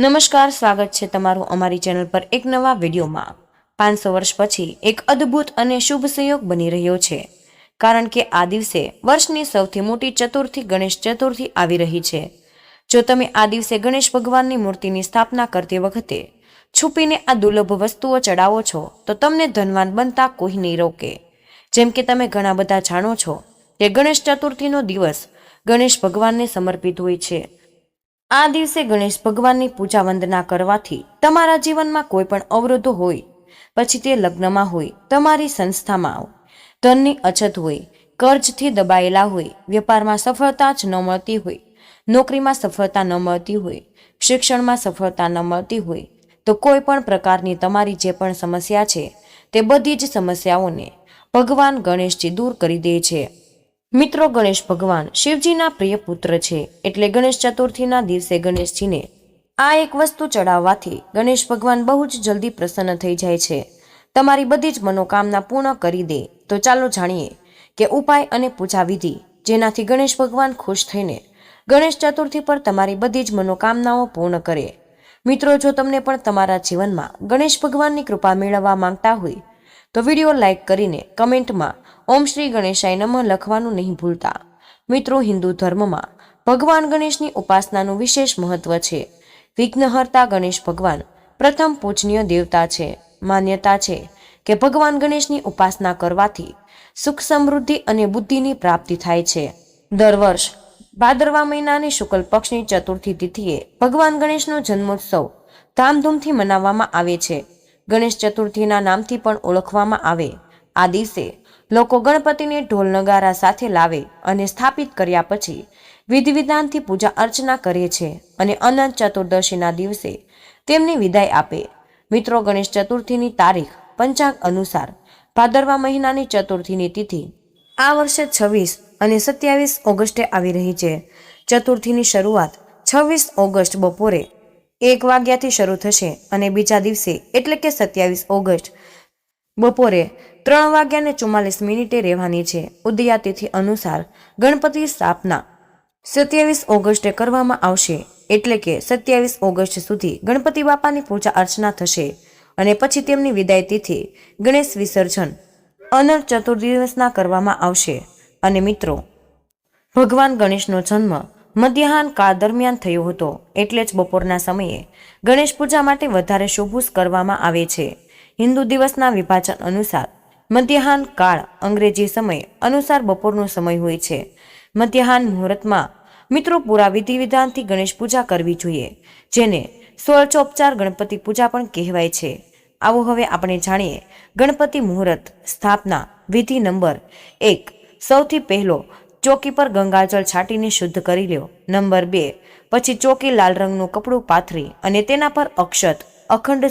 નમસ્કાર, સ્વાગત છે તમારું અમારી ચેનલ પર એક નવા વિડીયોમાં. પાંચસો વર્ષ પછી એક અદ્ભુત અને શુભ સંયોગ બની રહ્યો છે. કારણ કે આ દિવસે વર્ષની સૌથી મોટી ચતુર્થી ગણેશ ચતુર્થી આવી રહી છે. જો તમે આ દિવસે ગણેશ ભગવાનની મૂર્તિની સ્થાપના કરતી વખતે છુપીને આ દુર્લભ વસ્તુઓ ચડાવો છો, તો તમને ધનવાન બનતા કોઈ નહીં રોકે. જેમ કે તમે ઘણા બધા જાણો છો કે ગણેશ ચતુર્થીનો દિવસ ગણેશ ભગવાનને સમર્પિત હોય છે. આ દિવસે ગણેશ ભગવાનની પૂજા વંદના કરવાથી તમારા જીવનમાં કોઈ પણ અવરોધો હોય, પછી તે લગ્નમાં હોય, તમારી સંસ્થામાં ધનની અછત હોય, કર્જથી દબાયેલા હોય, વેપારમાં સફળતા જ ન મળતી હોય, નોકરીમાં સફળતા ન મળતી હોય, શિક્ષણમાં સફળતા ન મળતી હોય, તો કોઈ પણ પ્રકારની તમારી જે પણ સમસ્યા છે, તે બધી જ સમસ્યાઓને ભગવાન ગણેશજી દૂર કરી દે છે. મિત્રો ગણેશ ભગવાન શિવજીના પ્રિય પુત્ર છે. એટલે ગણેશ ચતુર્થીના દિવસે ગણેશજીને આ એક વસ્તુ ચડાવવાથી ગણેશ ભગવાન બહુ જ જલ્દી પ્રસન્ન થઈ જાય છે. તમારી બધી જ મનોકામના પૂર્ણ કરી દે. તો ચાલો જાણીએ કે ઉપાય અને પૂજા વિધિ જેનાથી ગણેશ ભગવાન ખુશ થઈને ગણેશ ચતુર્થી પર તમારી બધી જ મનોકામનાઓ પૂર્ણ કરે. મિત્રો, જો તમને પણ તમારા જીવનમાં ગણેશ ભગવાનની કૃપા મેળવવા માંગતા હોય તો વીડિયો લાઇક કરીને કમેન્ટમાં ઓમ શ્રી ગણેશાય નમઃ લખવાનું નહીં ભૂલતા. મિત્રો, હિન્દુ ધર્મમાં ભગવાન ગણેશની ઉપાસનાનું વિશેષ મહત્વ છે. વિઘ્નહર્તા ગણેશ ભગવાન પ્રથમ પૂજનીય દેવતા છે. માન્યતા છે કે ભગવાન ગણેશની ઉપાસના કરવાથી સુખ સમૃદ્ધિ અને બુદ્ધિની પ્રાપ્તિ થાય છે. દર વર્ષ ભાદરવા મહિનાની શુક્લ પક્ષની ચતુર્થી તિથિએ ભગવાન ગણેશનો જન્મોત્સવ ધામધૂમથી મનાવવામાં આવે છે. ગણેશ ચતુર્થીના નામથી પણ ઓળખવામાં આવે. આ દિવસે લોકો ગણપતિને ઢોલ નગારા સાથે લાવે અને સ્થાપિત કર્યા પછી વિધિ વિધાનથી પૂજા અર્ચના કરે છે અને અનંત ચતુર્દશીના દિવસે તેમની વિદાય આપે. મિત્રો, ગણેશ ચતુર્થીની તારીખ પંચાંગ અનુસાર ભાદરવા મહિનાની ચતુર્થીની તિથિ આ વર્ષે છવ્વીસ અને સત્યાવીસ ઓગસ્ટે આવી રહી છે. ચતુર્થીની શરૂઆત છવ્વીસ ઓગસ્ટ બપોરે એક વાગ્યાથી શરૂ થશે અને બીજા દિવસે, એટલે કે સત્યાવીસ ઓગસ્ટ. બપોરે ત્રણ વાગ્યાને ચુમ્માલીસ મિનિટે રહેવાની છે. ઉદયાતિથિ અનુસાર ગણપતિ સ્થાપના. સત્યાવીસ ઓગસ્ટે કરવામાં આવશે, એટલે કે સત્યાવીસ ઓગસ્ટ સુધી ગણપતિ બાપાની પૂજા અર્ચના થશે અને પછી તેમની વિદાય તિથિ ગણેશ વિસર્જન. અનંત ચતુર્દિવસના કરવામાં આવશે. અને મિત્રો, ભગવાન ગણેશનો જન્મ મધ્યાહન કાળ દરમિયાન થયો હતો. એટલે જ બપોરના સમયે ગણેશ પૂજા માટે વધારે શુભુસ કરવામાં આવે છે. હિન્દુ દિવસના વિભાજન અનુસાર મધ્યાહન કાળ અંગ્રેજી સમય અનુસાર બપોરનો સમય હોય છે. મધ્યાહન મુહૂર્તમાં મિત્રો પૂરા વિધિ વિધાનથી ગણેશ પૂજા કરવી જોઈએ, જેને સોળચોપચાર ગણપતિ પૂજા પણ કહેવાય છે. આવો હવે આપણે જાણીએ ગણપતિ મુહૂર્ત સ્થાપના વિધિ નંબર એક સૌથી પહેલો ચોકી પર ગંગાજળ છાંટીને શુદ્ધ કરી લ્યો. નંબર બે. પછી ચોકી લાલ રંગનું કપડું પાથરી અને તેના પર અક્ષત અખંડ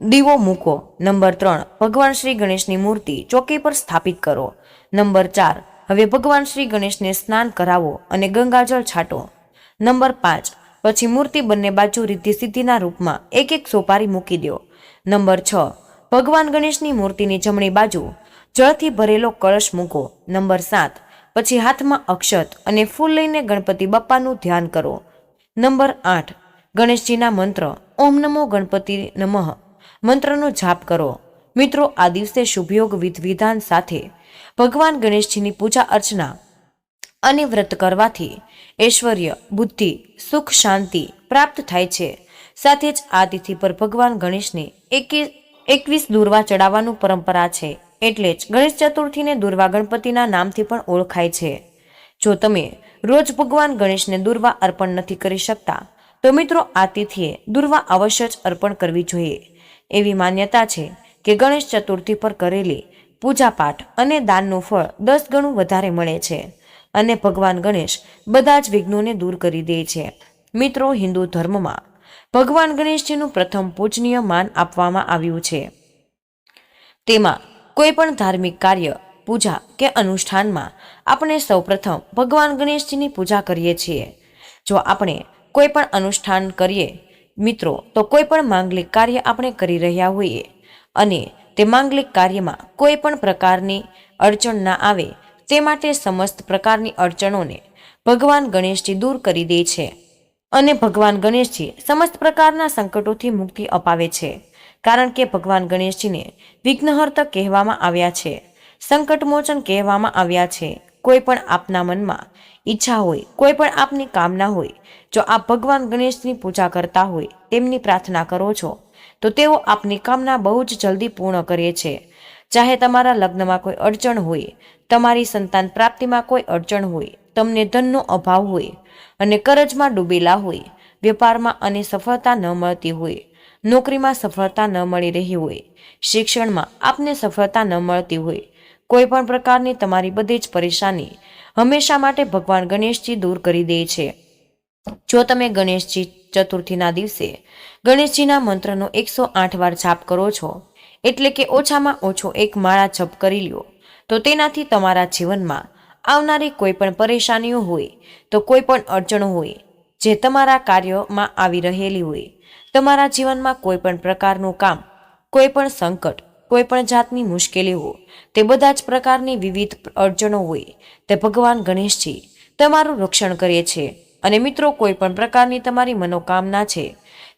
દીવો મૂકો. નંબર ત્રણ. ભગવાન શ્રી ગણેશની મૂર્તિ ચોકી પર સ્થાપિત કરો. નંબર ચાર. હવે ભગવાન શ્રી ગણેશને સ્નાન કરાવો અને ગંગાજળ છાંટો. નંબર પાંચ. પછી મૂર્તિ બંને બાજુ રીતિ સિદ્ધિના રૂપમાં એક એક સોપારી મૂકી દો નંબર છ. ભગવાન ગણેશની મૂર્તિની જમણી બાજુ જળથી ભરેલો કળશ મૂકો. નંબર સાત. પછી હાથમાં અક્ષત અને ફૂલ લઈને ગણપતિ બાપ્પાનું ધ્યાન કરો. નંબર આઠ. ગણેશજીના મંત્ર. ઓમ નમો ગણપતિ નમઃ. મંત્રનો જાપ કરો. મિત્રો, આ દિવસે શુભયોગ વિધ વિધાન સાથે ભગવાન ગણેશજીની પૂજા અર્ચના અને વ્રત કરવાથી ઐશ્વર્ય, બુદ્ધિ, સુખ, શાંતિ પ્રાપ્ત થાય છે. સાથે જ આ તિથિ પર ભગવાન ગણેશને એકી, એકવીસ દુર્વા ચડાવવાનું પરંપરા છે. એટલે જ ગણેશ ચતુર્થીને દુર્વા ગણપતિના નામથી પણ ઓળખાય છે. જો તમે રોજ ભગવાન ગણેશને દુર્વા અર્પણ નથી કરી શકતા, તો મિત્રો આ તિથિએ દુર્વા અવશ્ય જ અર્પણ કરવી જોઈએ. એવી માન્યતા છે કે ગણેશ ચતુર્થી પર કરેલી પૂજાપાઠ અને દાનનું ફળ દસ ગણું વધારે મળે છે અને ભગવાન ગણેશ બધા જ વિઘ્નોને દૂર કરી દે છે. મિત્રો હિન્દુ ધર્મમાં ભગવાન ગણેશજીનું પ્રથમ પૂજનીય માન આપવામાં આવ્યું છે. તેમાં કોઈ પણ ધાર્મિક કાર્ય, પૂજા કે અનુષ્ઠાનમાં આપણે સૌપ્રથમ ભગવાન ગણેશજીની પૂજા કરીએ છીએ. જો આપણે કોઈ પણ અનુષ્ઠાન કરીએ, મિત્રો, તો કોઈ પણ માંગલિક કાર્ય આપણે કરી રહ્યા હોઈએ અને તે માંગલિક કાર્યમાં કોઈ પણ પ્રકારની અડચણ ના આવે, તે માટે સમસ્ત પ્રકારની અડચણોને ભગવાન ગણેશજી દૂર કરી દે છે અને ભગવાન ગણેશજી સમસ્ત પ્રકારના સંકટોથી મુક્તિ અપાવે છે. કારણ કે ભગવાન ગણેશજીને વિઘ્નહર્ત કહેવામાં આવ્યા છે, સંકટમોચન કહેવામાં આવ્યા છે. કોઈ પણ આપના મનમાં ઈચ્છા હોય, કોઈ પણ આપની કામના હોય, જો આપ ભગવાન ગણેશની પૂજા કરતા હોય, તેમની પ્રાર્થના કરો છો, તો તેઓ આપની કામના બહુ જ જલ્દી પૂર્ણ કરે છે. ચાહે તમારા લગ્નમાં કોઈ અડચણ હોય, તમારી સંતાન પ્રાપ્તિમાં કોઈ અડચણ હોય, તમને ધનનો અભાવ હોય, અને કરજમાં ડૂબેલા હોય, વેપારમાં અને સફળતા ન મળતી હોય નોકરીમાં સફળતા ન મળી રહી હોય. શિક્ષણમાં આપને સફળતા ન મળતી હોય. કોઈ પણ પ્રકારની તમારી બધી જ પરેશાની હંમેશા માટે ભગવાન ગણેશજી દૂર કરી દે છે. જો તમે ગણેશજી ચતુર્થીના દિવસે ગણેશજીના મંત્રનો એકસો આઠ વાર છાપ કરો છો, એટલે કે ઓછામાં ઓછો એક માળા છપ કરી લ્યો, તો તેનાથી તમારા જીવનમાં આવનારી કોઈ પણ પરેશાનીઓ હોય, તો કોઈ પણ અડચણો હોય, જે તમારા કાર્યમાં આવી રહેલી હોય. તમારા જીવનમાં કોઈ પણ પ્રકારનું કામ, કોઈ પણ સંકટ, કોઈ પણ જાતની મુશ્કેલીઓ તે બધા જ પ્રકારની વિવિધ અડચણો હોય, તે ભગવાન ગણેશજી તમારું રક્ષણ કરે છે. અને મિત્રો, કોઈ પણ પ્રકારની તમારી મનોકામના છે,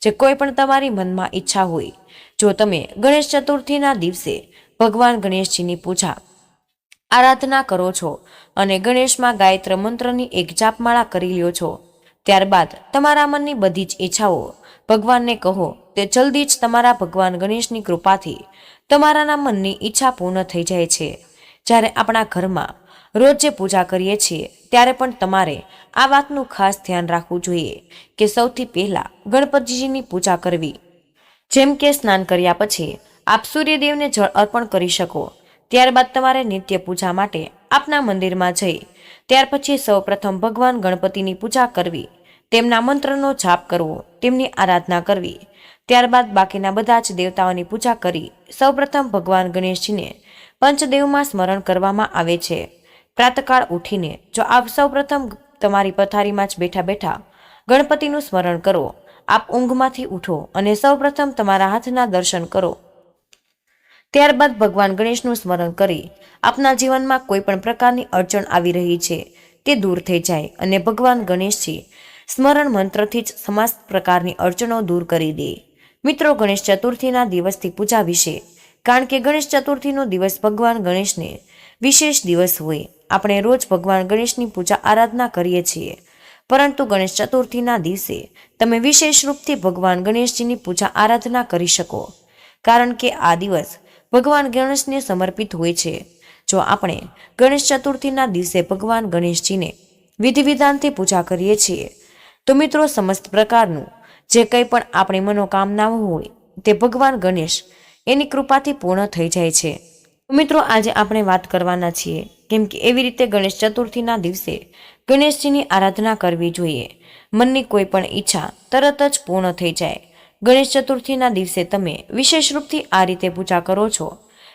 જે કોઈ પણ તમારી મનમાં ઈચ્છા હોય, જો તમે ગણેશ ચતુર્થીના દિવસે ભગવાન ગણેશજીની પૂજા, આરાધના કરો છો અને ગણેશમાં ગાયત્ર મંત્રની એક જાપમાળા કરી લ્યો છો, ત્યારબાદ તમારા મનની બધી જ ઈચ્છાઓ ભગવાનને કહો, તે જલ્દી જ તમારા ભગવાન ગણેશની કૃપાથી તમારાના મનની ઈચ્છા પૂર્ણ થઈ જાય છે. જ્યારે આપણા ઘરમાં રોજ પૂજા કરીએ છીએ, ત્યારે પણ તમારે આ વાતનું ખાસ ધ્યાન રાખવું જોઈએ કે સૌથી પહેલાં ગણપતિજીની પૂજા કરવી. જેમ કે સ્નાન કર્યા પછી આપ સૂર્યદેવને જળ અર્પણ કરી શકો, ત્યારબાદ તમારે નિત્ય પૂજા માટે આપના મંદિરમાં જઈ, ત્યાર પછી સૌપ્રથમ ભગવાન ગણપતિની પૂજા કરવી. તેમના મંત્રનો જાપ કરવો, તેમની આરાધના કરવી. ત્યારબાદ બાકીના બધા જ દેવતાઓની પૂજા કરી સૌપ્રથમ ભગવાન ગણેશજીને પંચદેવમાં સ્મરણ કરવામાં આવે છે. પ્રાતકાળ ઉઠીને જો આપ સૌપ્રથમ તમારી પથારીમાં જ બેઠા બેઠા ગણપતિનું સ્મરણ કરો, આપ ઊંઘમાંથી ઉઠો અને સૌપ્રથમ તમારા હાથના દર્શન કરો. ત્યારબાદ ભગવાન ગણેશનું સ્મરણ કરી આપના જીવનમાં કોઈ પણ પ્રકારની અડચણ આવી રહી છે, તે દૂર થઈ જાય અને ભગવાન ગણેશજી સ્મરણ મંત્રથી જ સમાસ્ત પ્રકારની અડચણો દૂર કરી દે. મિત્રો, ગણેશ ચતુર્થીના દિવસથી પૂજા વિશે. કારણ કે ગણેશ ચતુર્થીનો દિવસ ભગવાન ગણેશને વિશેષ દિવસ હોય. આપણે રોજ ભગવાન ગણેશની પૂજા આરાધના કરીએ છીએ. પરંતુ ગણેશ ચતુર્થીના દિવસે તમે વિશેષ રૂપથી ભગવાન ગણેશજીની પૂજા આરાધના કરી શકો. કારણ કે આ દિવસ ભગવાન ગણેશને સમર્પિત હોય છે. જો આપણે ગણેશ ચતુર્થીના દિવસે ભગવાન ગણેશજીને વિધિ વિધાનથી પૂજા કરીએ છીએ તો મિત્રો સમસ્ત પ્રકારનું, જે કંઈ પણ આપણી મનોકામનાઓ હોય, તે ભગવાન ગણેશ એની કૃપાથી પૂર્ણ થઈ જાય છે. મિત્રો આજે આપણે વાત કરવાના છીએ, કેમ કે એવી રીતે ગણેશ ચતુર્થીના દિવસે ગણેશજીની આરાધના કરવી જોઈએ. મનની કોઈ પણ ઈચ્છા તરત જ પૂર્ણ થઈ જાય. ગણેશ ચતુર્થીના દિવસે તમે વિશેષ રૂપથી આ રીતે પૂજા કરો છો,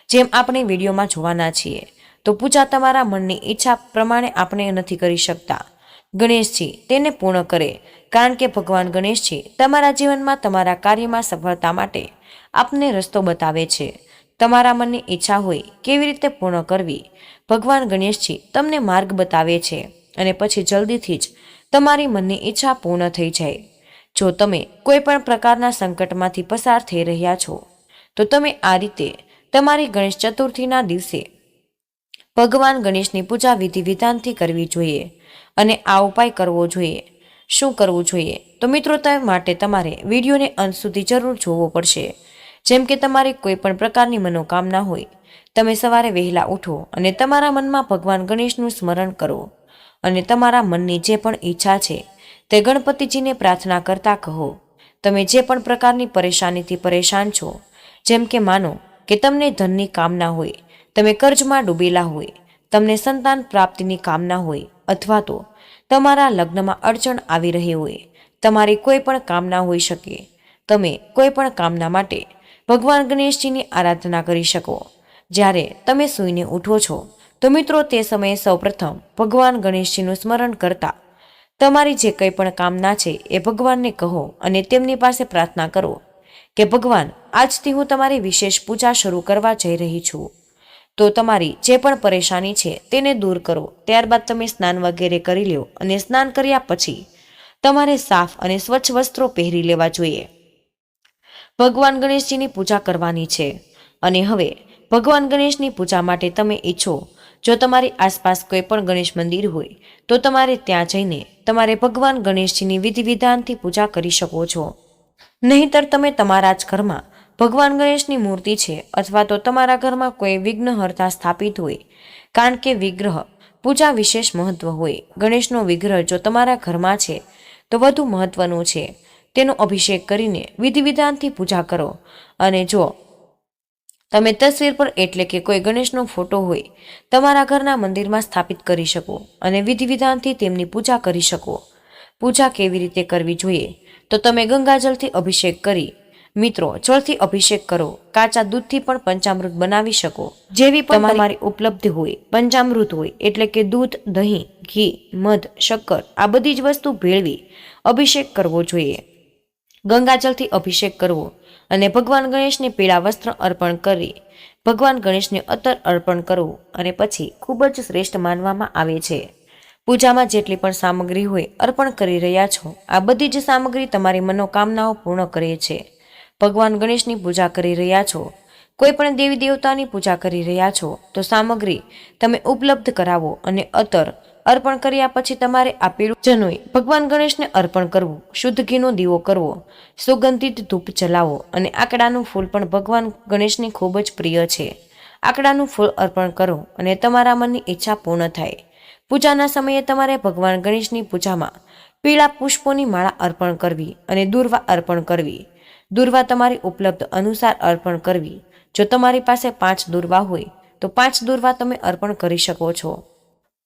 જેમ આપણે વિડીયોમાં જોવાના છીએ. તો પૂજા તમારા મનની ઈચ્છા પ્રમાણે આપણે નથી કરી શકતા. ગણેશજી તેને પૂર્ણ કરે. કારણ કે ભગવાન ગણેશજી તમારા જીવનમાં તમારા કાર્યમાં સફળતા માટે આપને રસ્તો બતાવે છે. તમારા મનની ઈચ્છા હોય કેવી રીતે પૂર્ણ કરવી? ભગવાન ગણેશજી તમને માર્ગ બતાવે છે અને પછી જલ્દીથી જ તમારી મનની ઈચ્છા પૂર્ણ થઈ જાય. જો તમે કોઈ પણ પ્રકારના સંકટમાંથી પસાર થઈ રહ્યા છો, તો તમે આ રીતે તમારી ગણેશ ચતુર્થીના દિવસે ભગવાન ગણેશની પૂજા વિધિ વિધાનથી કરવી જોઈએ. અને આ ઉપાય કરવો જોઈએ. શું કરવું જોઈએ? તો મિત્રો માટે તમારે વિડીયોને અંત સુધી જરૂર જોવો પડશે. જેમ કે તમારી કોઈ પણ પ્રકારની મનોકામના હોય, તમે સવારે વહેલા ઉઠો અને તમારા મનમાં ભગવાન ગણેશનું સ્મરણ કરો. અને તમારા મનની જે પણ ઈચ્છા છે, તે ગણપતિજીને પ્રાર્થના કરતા કહો. તમે જે પણ પ્રકારની પરેશાનીથી પરેશાન છો, જેમ કે માનો કે તમને ધનની કામના હોય, તમે કર્જમાં ડૂબેલા હોય, તમને સંતાન પ્રાપ્તિની કામના હોય અથવા તો તમારા લગ્નમાં અડચણ આવી રહી હોય, તમારી કોઈ પણ કામના હોઈ શકે. તમે કોઈ પણ કામના માટે ભગવાન ગણેશજીની આરાધના કરી શકો. જ્યારે તમે સૂઈને ઉઠો છો, તો મિત્રો તે સમયે સૌપ્રથમ ભગવાન ગણેશજીનું સ્મરણ કરતા તમારી જે કંઈ પણ કામના છે એ ભગવાનને કહો અને તેમની પાસે પ્રાર્થના કરો કે ભગવાન, આજથી હું તમારી વિશેષ પૂજા શરૂ કરવા જઈ રહી છું. તો તમારી જે પણ પરેશાની છે તેને દૂર કરો. ત્યારબાદ તમે સ્નાન વગેરે કરી લો અને સ્નાન કર્યા પછી તમારે સાફ અને સ્વચ્છ વસ્ત્રો પહેરી લેવા જોઈએ. ભગવાન ગણેશજીની પૂજા કરવાની છે અને હવે ભગવાન ગણેશની પૂજા માટે તમે ઈચ્છો, જો તમારી આસપાસ કોઈ પણ ગણેશ મંદિર હોય, તો તમારે ત્યાં જઈને તમારે ભગવાન ગણેશજીની વિધિ વિધાનથી પૂજા કરી શકો છો. નહીંતર તમે તમારા જ ઘરમાં ભગવાન ગણેશની મૂર્તિ છે અથવા તો તમારા ઘરમાં કોઈ વિઘ્નહર્તા સ્થાપિત હોય. કારણ કે વિગ્રહ પૂજા વિશેષ મહત્વ હોય. ગણેશનો વિગ્રહ જો તમારા ઘરમાં છે, તો વધુ મહત્વનું છે. તેનો અભિષેક કરીને વિધિ વિધાનથી પૂજા કરો. અને જો તમે તસવીર પર એટલે કે કોઈ ગણેશનો ફોટો હોય, તમારા ઘરના મંદિરમાં સ્થાપિત કરી શકો અને વિધિ વિધાનથી તેમની પૂજા કરી શકો. પૂજા કેવી રીતે કરવી જોઈએ? તો તમે ગંગાજળથી અભિષેક કરી મિત્રો જળથી અભિષેક કરો. કાચા દૂધથી પણ પંચામૃત બનાવી શકો. જેવી પણ તમારી ઉપલબ્ધ હોય પંચામૃત હોય એટલે કે દૂધ દહીં ઘી મધ શક્કર આ બધી જ વસ્તુ ભેળવી અભિષેક કરવો જોઈએ. ગંગાજળથી અભિષેક કરવો અને ભગવાન ગણેશને પીળા વસ્ત્ર અર્પણ કરી ભગવાન ગણેશને અત્તર અર્પણ કરવું અને પછી ખૂબ જ શ્રેષ્ઠ માનવામાં આવે છે. પૂજામાં જેટલી પણ સામગ્રી હોય અર્પણ કરી રહ્યા છો આ બધી જ સામગ્રી તમારી મનોકામનાઓ પૂર્ણ કરે છે. ભગવાન ગણેશની પૂજા કરી રહ્યા છો. કોઈ પણ દેવી દેવતાની પૂજા કરી રહ્યા છો, તો સામગ્રી તમે ઉપલબ્ધ કરાવો અને અતર અર્પણ કર્યા પછી તમારે આપેલું જનોઈ ભગવાન ગણેશને અર્પણ કરવું, શુદ્ધ ઘીનો દીવો કરવો, સુગંધિત ધૂપ જલાવો અને આકડાનું ફૂલ પણ ભગવાન ગણેશને ખૂબ જ પ્રિય છે. આકડાનું ફૂલ અર્પણ કરો અને તમારા મનની ઈચ્છા પૂર્ણ થાય. પૂજાના સમયે તમારે ભગવાન ગણેશની પૂજામાં પીળા પુષ્પોની માળા અર્પણ કરવી અને દુર્વા અર્પણ કરવી. દુર્વા તમારી ઉપલબ્ધ અનુસાર અર્પણ કરવી. જો તમારી પાસે પાંચ દુર્વા હોય, તો પાંચ દુર્વા તમે અર્પણ કરી શકો છો.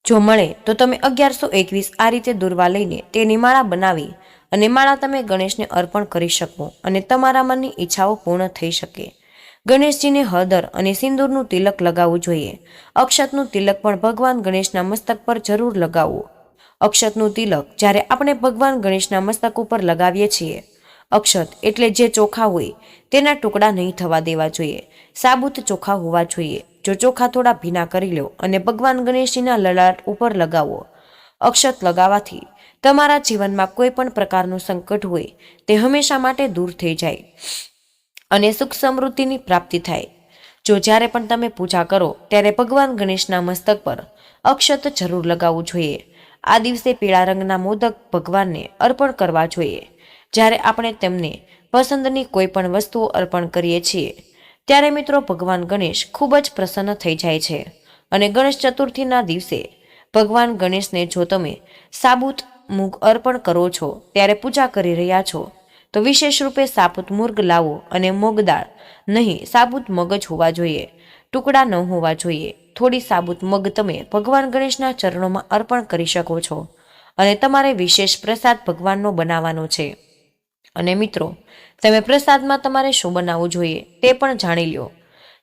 જો મળે, તો તમે અગિયારસો એકવીસ આ રીતે દુર્વા લઈને તેની માળા બનાવી અને માળા તમે ગણેશને અર્પણ કરી શકો અને તમારા મનની ઈચ્છાઓ પૂર્ણ થઈ શકે. ગણેશજીને હળદર અને સિંદૂરનું તિલક લગાવવું જોઈએ. અક્ષતનું તિલક પણ ભગવાન ગણેશના મસ્તક પર જરૂર લગાવવું અક્ષતનું તિલક જ્યારે આપણે ભગવાન ગણેશના મસ્તક ઉપર લગાવીએ છીએ અક્ષત એટલે જે ચોખા હોય, તેના ટુકડા નહીં થવા દેવા જોઈએ. સાબુત ચોખા હોવા જોઈએ. જો ચોખા થોડા ભીના કરી લો અને ભગવાન ગણેશજીના લલાટ ઉપર લગાવો. અક્ષત લગાવવાથી તમારા જીવનમાં કોઈ પણ પ્રકારનું સંકટ હોય, તે હંમેશા માટે દૂર થઈ જાય અને સુખ સમૃદ્ધિની પ્રાપ્તિ થાય. જો જ્યારે પણ તમે પૂજા કરો, ત્યારે ભગવાન ગણેશના મસ્તક પર અક્ષત જરૂર લગાવવું જોઈએ. આ દિવસે પીળા રંગના મોદક ભગવાનને અર્પણ કરવા જોઈએ. જ્યારે આપણે તેમને પસંદની કોઈ પણ વસ્તુઓ અર્પણ કરીએ છીએ, ત્યારે મિત્રો ભગવાન ગણેશ ખૂબ જ પ્રસન્ન થઈ જાય છે. અને ગણેશ ચતુર્થીના દિવસે ભગવાન ગણેશને જો તમે સાબુત મૂગ અર્પણ કરો છો, ત્યારે પૂજા કરી રહ્યા છો, તો વિશેષ રૂપે સાબુત મૂર્ગ લાવો અને મોગદાળ નહીં, સાબુત મગજ હોવા જોઈએ. ટુકડા ન હોવા જોઈએ. થોડી સાબુત મગ તમે ભગવાન ગણેશના ચરણોમાં અર્પણ કરી શકો છો. અને તમારે વિશેષ પ્રસાદ ભગવાનનો બનાવવાનો છે. અને મિત્રો, તમે પ્રસાદમાં તમારે શું બનાવવું જોઈએ તે પણ જાણી લ્યો.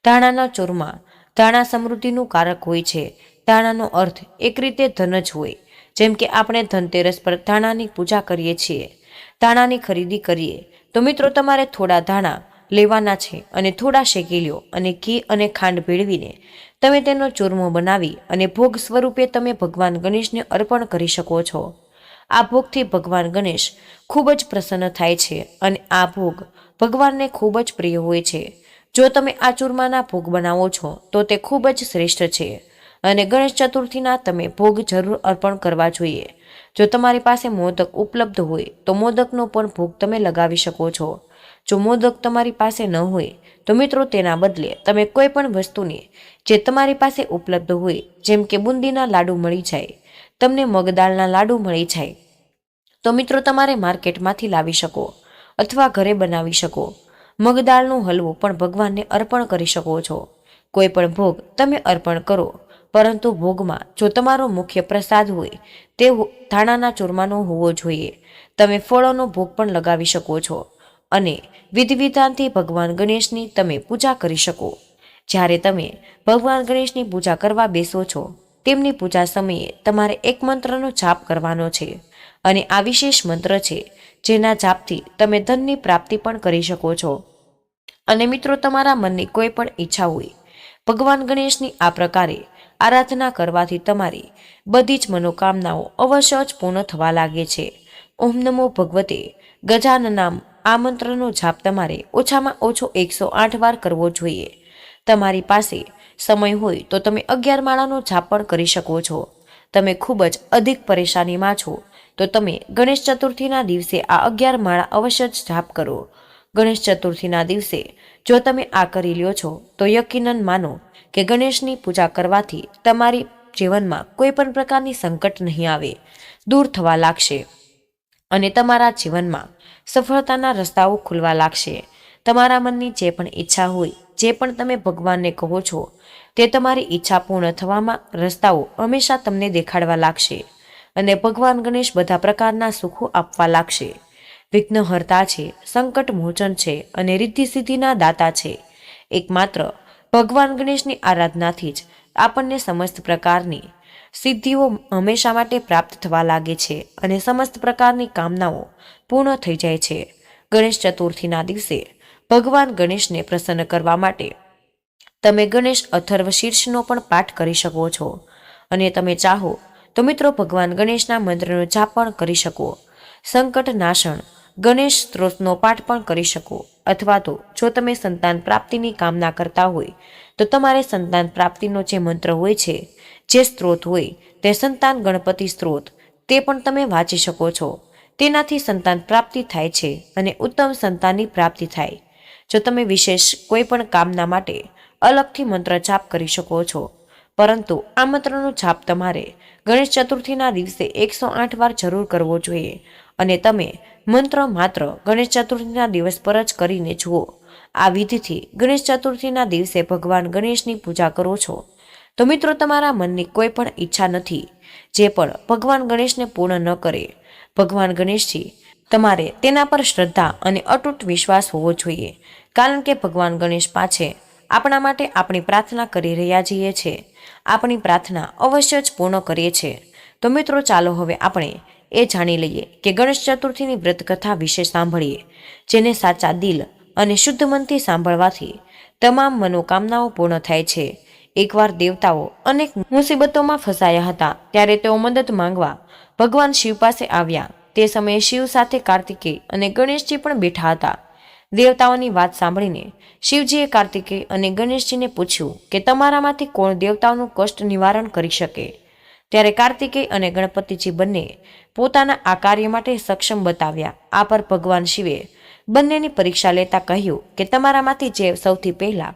ધાણાના ચૂરમા, ધાણા સમૃદ્ધિનું કારક હોય છે. ધાણાનો અર્થ એક રીતે ધન જ હોય, જેમ કે આપણે ધનતેરસ પર ધાણાની પૂજા કરીએ છીએ. ધાણાની ખરીદી કરીએ, તો મિત્રો તમારે થોડા ધાણા લેવાના છે અને થોડા શેકી લ્યો અને ઘી અને ખાંડ ભેળવીને તમે તેનો ચૂરમો બનાવી અને ભોગ સ્વરૂપે તમે ભગવાન ગણેશને અર્પણ કરી શકો છો. આ ભોગથી ભગવાન ગણેશ ખૂબ જ પ્રસન્ન થાય છે અને આ ભોગ ભગવાનને ખૂબ જ પ્રિય હોય છે. જો તમે આ ચૂરમાના ભોગ બનાવો છો, તો તે ખૂબ જ શ્રેષ્ઠ છે અને ગણેશ ચતુર્થીના તમે ભોગ જરૂર અર્પણ કરવા જોઈએ. જો તમારી પાસે મોદક ઉપલબ્ધ હોય, તો મોદકનો પણ ભોગ તમે લગાવી શકો છો. જો મોદક તમારી પાસે ન હોય, તો મિત્રો તેના બદલે તમે કોઈ પણ વસ્તુની જે તમારી પાસે ઉપલબ્ધ હોય, જેમ કે બુંદીના લાડુ મળી જાય તમને મગદાળના લાડુ મળી જાય. તો મિત્રો, તમારે માર્કેટમાંથી લાવી શકો અથવા ઘરે બનાવી શકો. મગદાળનું હલવો પણ ભગવાનને અર્પણ કરી શકો છો. કોઈ પણ ભોગ તમે અર્પણ કરો, પરંતુ ભોગમાં જો તમારો મુખ્ય પ્રસાદ હોય, તે ધાણાના ચૂરમાનો હોવો જોઈએ. તમે ફળોનો ભોગ પણ લગાવી શકો છો અને વિધિ વિધાનથી ભગવાન ગણેશની તમે પૂજા કરી શકો. જ્યારે તમે ભગવાન ગણેશની પૂજા કરવા બેસો છો તેમની પૂજા સમયે તમારે એક મંત્રનો જાપ કરવાનો છે. અને આ વિશેષ મંત્ર છે, જેના જાપથી તમે ધનની પ્રાપ્તિ પણ કરી શકો છો. અને મિત્રો, તમારા મનની કોઈ પણ ઈચ્છા હોય, ભગવાન ગણેશની આ પ્રકારે આરાધના કરવાથી તમારી બધી જ મનોકામનાઓ અવશ્ય જ પૂર્ણ થવા લાગે છે. ઓમ નમો ભગવતે ગજાનનામ આ મંત્રનો જાપ તમારે ઓછામાં ઓછો એકસો આઠ વાર કરવો જોઈએ. તમારી પાસે સમય હોય તો તમે અગિયાર માળાનો જાપ પણ કરી શકો છો. તમે ખૂબ જ અધિક પરેશાનીમાં છો, તો તમે ગણેશ ચતુર્થીના દિવસે આ અગિયાર માળા અવશ્ય જ જાપ કરો. ગણેશ ચતુર્થીના દિવસે જો તમે આ કરી લ્યો છો, તો યકીનન માનો કે ગણેશની પૂજા કરવાથી તમારી જીવનમાં કોઈ પણ પ્રકારની સંકટ નહીં આવે, દૂર થવા લાગશે અને તમારા જીવનમાં સફળતાના રસ્તાઓ ખુલવા લાગશે. તમારા મનની જે પણ ઈચ્છા હોય જે પણ તમે ભગવાનને કહો છો, તે તમારી ઈચ્છા પૂર્ણ થવામાં રસ્તાઓ હંમેશા તમને દેખાડવા લાગશે અને ભગવાન ગણેશ બધા પ્રકારના સુખો આપવા લાગશે. વિઘ્નહર્તા છે, સંકટ મોચન છે અને રિદ્ધિ સિદ્ધિના દાતા છે. એકમાત્ર ભગવાન ગણેશની આરાધનાથી જ આપણને સમસ્ત પ્રકારની સિદ્ધિઓ હંમેશા માટે પ્રાપ્ત થવા લાગે છે અને સમસ્ત પ્રકારની કામનાઓ પૂર્ણ થઈ જાય છે. ગણેશ ચતુર્થીના દિવસે ભગવાન ગણેશને પ્રસન્ન કરવા માટે. તમે ગણેશ અથર્વ શીર્ષનો પણ પાઠ કરી શકો છો. અને તમે ચાહો તો મિત્રો ભગવાન ગણેશના મંત્રનો જાપ પણ કરી શકો. સંકટ નાશણ ગણેશ સ્ત્રોતનો પાઠ પણ કરી શકો. અથવા તો જો તમે સંતાન પ્રાપ્તિની કામના કરતા હોય, તો તમારે સંતાન પ્રાપ્તિનો જે મંત્ર હોય છે, જે સ્ત્રોત હોય, તે સંતાન ગણપતિ સ્ત્રોત, તે પણ તમે વાંચી શકો છો. તેનાથી સંતાન પ્રાપ્તિ થાય છે અને ઉત્તમ સંતાનની પ્રાપ્તિ થાય. જો તમે વિશેષ કોઈ પણ કામના માટે અલગથી મંત્ર જાપ કરી શકો છો. પરંતુ આ મંત્રનો જાપ તમારે ગણેશ ચતુર્થીના દિવસે એકસો આઠ વાર જરૂર કરવો જોઈએ અને તમે મંત્ર માત્ર ગણેશ ચતુર્થીના દિવસ પર જ કરીને જુઓ. આ વિધિથી ગણેશ ચતુર્થીના દિવસે ભગવાન ગણેશની પૂજા કરો છો. તો મિત્રો, તમારા મનની કોઈ પણ ઈચ્છા નથી જે પણ ભગવાન ગણેશને પૂર્ણ ન કરે. ભગવાન ગણેશજી, તમારે તેના પર શ્રદ્ધા અને અતૂટ વિશ્વાસ હોવો જોઈએ. કારણ કે ભગવાન ગણેશ પાછે આપણા માટે આપણી પ્રાર્થના કરી રહ્યા છીએ છે. આપણી પ્રાર્થના અવશ્ય જ પૂર્ણ કરીએ છીએ તો મિત્રો, ચાલો હવે આપણે એ જાણી લઈએ કે ગણેશ ચતુર્થીની વ્રત કથા વિશે સાંભળીએ, જેને સાચા દિલ અને શુદ્ધ મનથી સાંભળવાથી તમામ મનોકામનાઓ પૂર્ણ થાય છે. એકવાર દેવતાઓ અનેક મુસીબતોમાં ફસાયા હતા, ત્યારે તેઓ મદદ માંગવા ભગવાન શિવ પાસે આવ્યા. તે સમયે શિવ સાથે કાર્તિકેય અને ગણેશજી પણ બેઠા હતા. દેવતાઓની વાત સાંભળીને શિવજીએ કાર્તિકે અને ગણેશજીને પૂછ્યું કે તમારામાંથી કોણ દેવતાઓનું કષ્ટ નિવારણ કરી શકે? ત્યારે કાર્તિકેય અને ગણપતિજી બંને પોતાના આ કાર્ય માટે સક્ષમ બતાવ્યા. આ પર ભગવાન શિવે બંનેની પરીક્ષા લેતા કહ્યું કે તમારામાંથી જે સૌથી પહેલા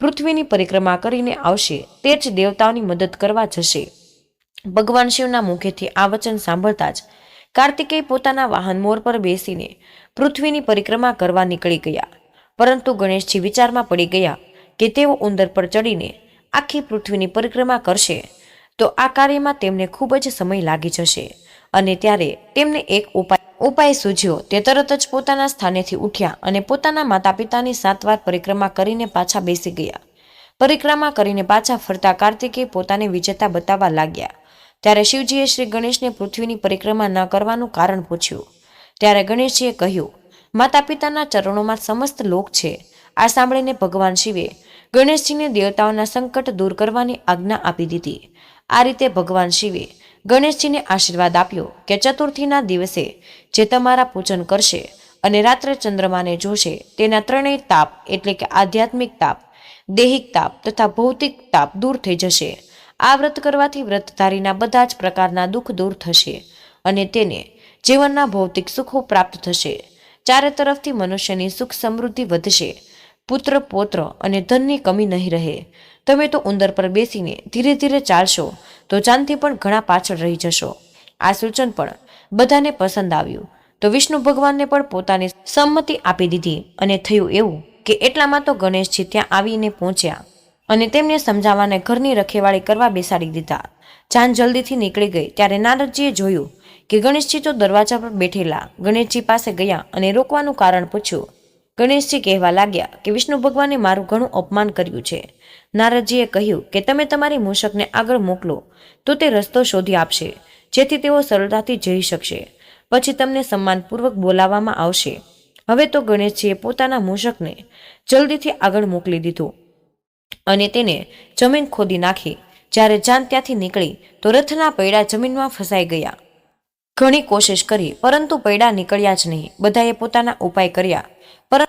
પૃથ્વીની પરિક્રમા કરીને આવશે તે જ દેવતાઓની મદદ કરવા જશે. ભગવાન શિવના મુખેથી આ વચન સાંભળતા જ કાર્તિકેય પોતાના વાહન મોર પર બેસીને પૃથ્વીની પરિક્રમા કરવા નીકળી ગયા. પરંતુ ગણેશજી વિચારમાં પડી ગયા કે તેઓ ઉંદર પર ચડીને આખી પૃથ્વીની પરિક્રમા કરશે, તો આ કાર્યમાં તેમને ખૂબ જ સમય લાગી જશે અને ત્યારે તેમને એક ઉપાય ઉપાય સૂઝ્યો તે તરત જ પોતાના સ્થાનેથી ઉઠ્યા અને પોતાના માતા પિતાની સાત વાર પરિક્રમા કરીને પાછા બેસી ગયા. પરિક્રમા કરીને પાછા ફરતા કાર્તિકે પોતાને વિજેતા બતાવવા લાગ્યા. ત્યારે શિવજીએ શ્રી ગણેશને પૃથ્વીની પરિક્રમા ન કરવાનું કારણ પૂછ્યું. ત્યારે ગણેશજીએ કહ્યું માતા પિતાના ચરણોમાં સમસ્ત લોક છે. આ સાંભળીને ભગવાન શિવે ગણેશજીને દેવતાઓના સંકટ દૂર કરવાની આજ્ઞા આપી દીધી. આ રીતે ભગવાન શિવે ગણેશજીને આશીર્વાદ આપ્યો કે ચતુર્થીના દિવસે જે તમારા પૂજન કરશે અને રાત્રે ચંદ્રમાને જોશે, તેના ત્રણેય તાપ એટલે કે આધ્યાત્મિક તાપ, દૈહિક તાપ તથા ભૌતિક તાપ દૂર થઈ જશે. આ વ્રત કરવાથી વ્રતધારીના બધા જ પ્રકારના દુઃખ દૂર થશે અને તેને જીવનના ભૌતિક સુખો પ્રાપ્ત થશે. ચારે તરફથી મનુષ્યની સુખ સમૃદ્ધિ વધશે. પુત્ર, પૌત્ર અને ધનની કમી નહીં રહે. તમે તો ઉંદર પર બેસીને ધીરે ધીરે ચાલશો, તો જાનથી પણ ઘણા પાછળ રહી જશો. આ સૂચન પણ બધાને પસંદ આવ્યું. તો વિષ્ણુ ભગવાનને પણ પોતાની સંમતિ આપી દીધી અને થયું એવું કે એટલામાં તો ગણેશજી ત્યાં આવીને પહોંચ્યા. અને તેમને સમજાવવાને ઘરની રખેવાળી કરવા બેસાડી દીધા. જાન જલ્દીથી નીકળી ગઈ ત્યારે નારદજીએ જોયું કે ગણેશજી તો દરવાજા પર બેઠેલા. ગણેશજી પાસે ગયા અને રોકવાનું કારણ પૂછ્યું. ગણેશજી કહેવા લાગ્યા કે વિષ્ણુ ભગવાને મારું ઘણું અપમાન કર્યું છે. નારદજીએ કહ્યું કે તમે તમારી મૂષકને આગળ મોકલો, તો તે રસ્તો શોધી આપશે, જેથી તેઓ સરળતાથી જઈ શકશે. પછી તમને સન્માનપૂર્વક બોલાવવામાં આવશે. હવે તો ગણેશજીએ પોતાના મૂષકને જલ્દીથી આગળ મોકલી દીધું. અને તેને જમીન ખોદી નાખી. જ્યારે જાન ત્યાંથી નીકળી, તો રથના પૈડા જમીનમાં ફસાઈ ગયા. ઘણી કોશિશ કરી, પરંતુ પૈડા નીકળ્યા જ નહીં. બધાએ પોતાના ઉપાય કર્યા.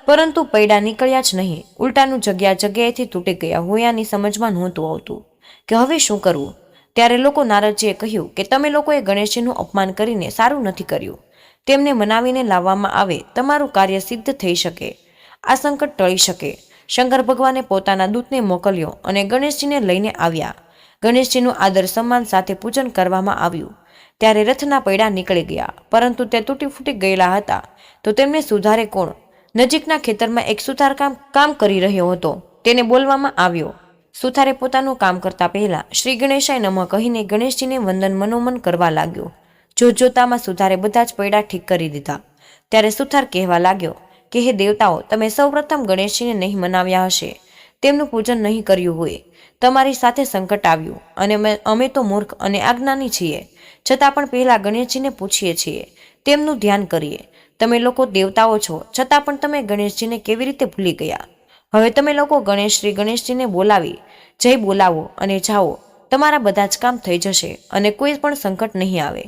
પરંતુ પૈડા નીકળ્યા જ નહીં. ઉલટાનું જગ્યા જગ્યાએથી તૂટી ગયા હોયાની સમજમાં નહોતું આવતું. કે હવે શું કરવું? ત્યારે લોકો નારદજીએ કહ્યું કે તમે લોકોએ ગણેશજીનું અપમાન કરીને સારું નથી કર્યું. તેમને મનાવીને લાવવામાં આવે, તમારું કાર્ય સિદ્ધ થઈ શકે. આ સંકટ ટળી શકે. શંકર ભગવાને પોતાના દૂતને મોકલ્યો અને ગણેશજીને લઈને આવ્યા. ગણેશજીનું આદર સન્માન સાથે પૂજન કરવામાં આવ્યું. ત્યારે રથના પૈડા નીકળી ગયા, પરંતુ તે તૂટી ફૂટી ગયેલા હતા. તો તેમને સુધારે કોણ? નજીકના ખેતરમાં એક સુથાર કામ કામ કરી રહ્યો હતો. તેને બોલવામાં આવ્યો, સુથારે પોતાનું કામ કરતા પહેલા શ્રી ગણેશાય નમઃ કહીને ગણેશજીને વંદન મનોમન કરવા લાગ્યો. જોતજોતામાં સુથારે બધા જ પૈડા ઠીક કરી દીધા. ત્યારે સુથાર કહેવા લાગ્યો કે હે દેવતાઓ, તમે સૌપ્રથમ ગણેશજીને નહીં મનાવ્યા હશે. તેમનું પૂજન નહીં કર્યું હોય. તમારી સાથે સંકટ આવ્યું અને અમે- તો મૂર્ખ અને આજ્ઞાની છીએ. છતાં પણ પહેલાં ગણેશજીને પૂછીએ છીએ. તેમનું ધ્યાન કરીએ. તમે લોકો દેવતાઓ છો. છતાં પણ તમે ગણેશજીને કેવી રીતે ભૂલી ગયા? હવે તમે લોકો ગણેશ શ્રી ગણેશજીને બોલાવી. જય બોલાવો અને જાઓ. તમારા બધા જ કામ થઈ જશે અને કોઈ પણ સંકટ નહીં આવે.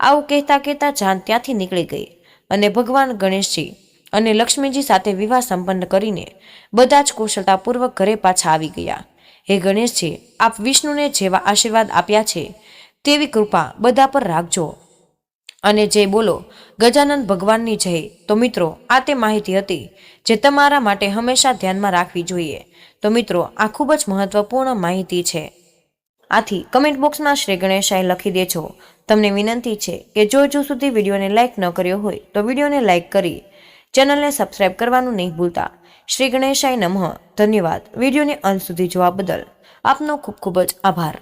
આવું કહેતા કહેતા જાન ત્યાંથી નીકળી ગઈ અને ભગવાન ગણેશજી અને લક્ષ્મીજી સાથે વિવાહ સંપન્ન કરીને બધા જ કુશળતાપૂર્વક ઘરે પાછા આવી ગયા. હે ગણેશજી, આપ વિષ્ણુને જેવા આશીર્વાદ આપ્યા છે, તેવી કૃપા બધા પર રાખજો. અને જે બોલો, ગજાનંદ ભગવાનની જય. તો મિત્રો, આ તે માહિતી હતી જે તમારા માટે હંમેશા ધ્યાનમાં રાખવી જોઈએ. તો મિત્રો, આ ખૂબ જ મહત્વપૂર્ણ માહિતી છે. આથી કમેન્ટ બોક્સમાં શ્રી ગણેશાએ લખી દેજો. તમને વિનંતી છે કે જો હજુ સુધી વિડીયોને લાઇક ન કર્યો હોય, તો વિડીયોને લાઇક કરી ચેનલને સબસ્ક્રાઇબ કરવાનું નહીં ભૂલતા. શ્રી ગણેશાય નમઃ. ધન્યવાદ. વિડીયોને અંત સુધી જોવા બદલ આપનો ખૂબ ખૂબ જ આભાર.